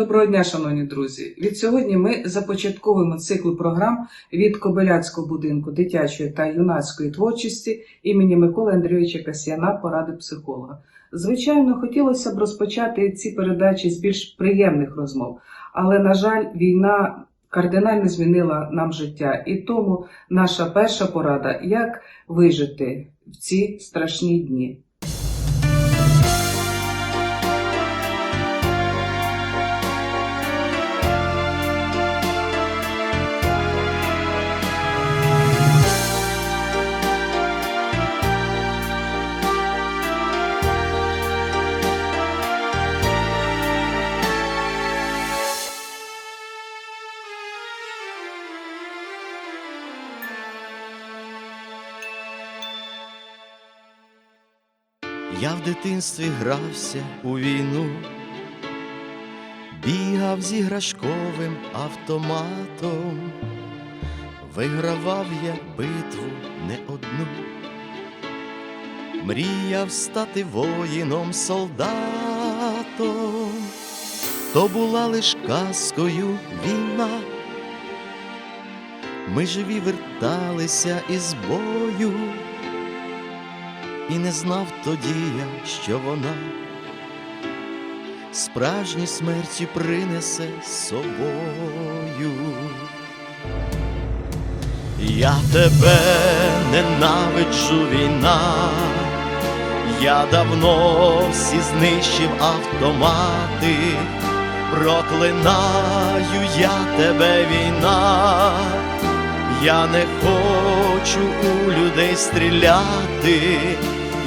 Доброго дня, шановні друзі! Від сьогодні ми започатковуємо цикл програм від Кобиляцького будинку дитячої та юнацької творчості імені Миколи Андрійовича Касьяна поради психолога. Звичайно, хотілося б розпочати ці передачі з більш приємних розмов, але, на жаль, війна кардинально змінила нам життя, і тому наша перша порада як вижити в ці страшні дні. Я в дитинстві грався у війну, бігав з іграшковим автоматом, вигравав я битву не одну, мріяв стати воїном солдатом, то була лиш казкою війна. Ми живі верталися із бою. І не знав тоді я, що вона справжні смерті принесе собою. Я тебе ненавиджу війна, я давно всі знищив автомати, проклинаю я тебе війна. Я не хочу у людей стріляти,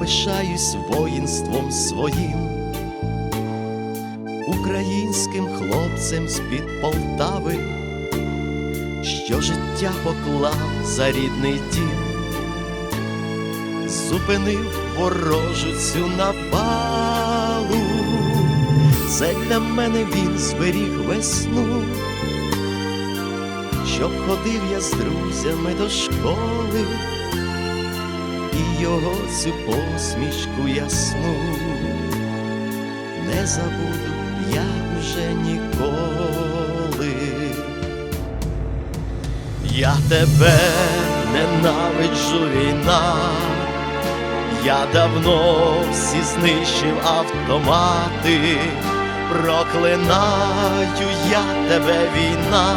Пишаюсь воїнством своїм, українським хлопцем з-під Полтави, що життя поклав за рідний дім, зупинив ворожу цю напалу. Це для мене він зберіг весну. Щоб ходив я з друзями до школи, і його цю посмішку ясну не забуду я вже ніколи. Я тебе ненавиджу війна, я давно всі знищив автомати, проклинаю я тебе війна.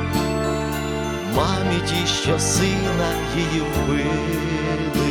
мамі ті, що сина її вбили.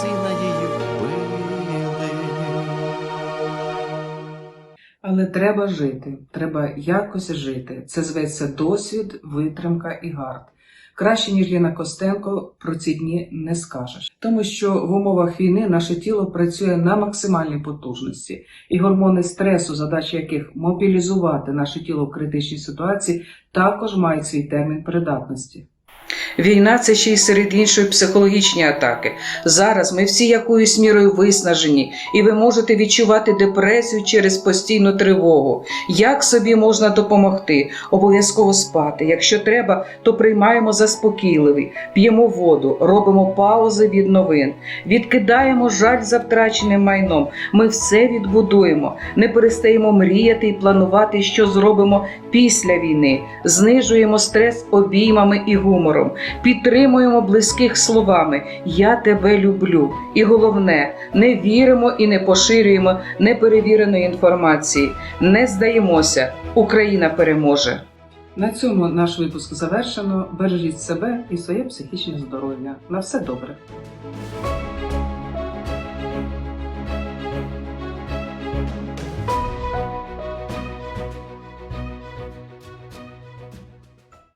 Але треба жити, треба якось жити. Це зветься досвід, витримка і гард. Краще, ніж Ліна Костенко, про ці дні не скажеш. Тому що в умовах війни наше тіло працює на максимальній потужності, і гормони стресу, задача яких мобілізувати наше тіло в критичній ситуації, також мають свій термін придатності. Війна це ще й серед іншої психологічні атаки. Зараз ми всі якоюсь мірою виснажені, і ви можете відчувати депресію через постійну тривогу. Як собі можна допомогти? Обов'язково спати. Якщо треба, то приймаємо заспокійливий, п'ємо воду, робимо паузи від новин, відкидаємо жаль за втраченим майном. Ми все відбудуємо, не перестаємо мріяти і планувати, що зробимо після війни, знижуємо стрес обіймами і гумором, підтримуємо близьких словами Я тебе люблю. І головне, не віримо і не поширюємо неперевіреної інформації. Не здаємося, Україна переможе. На цьому наш випуск завершено. Бережіть себе і своє психічне здоров'я. На все добре.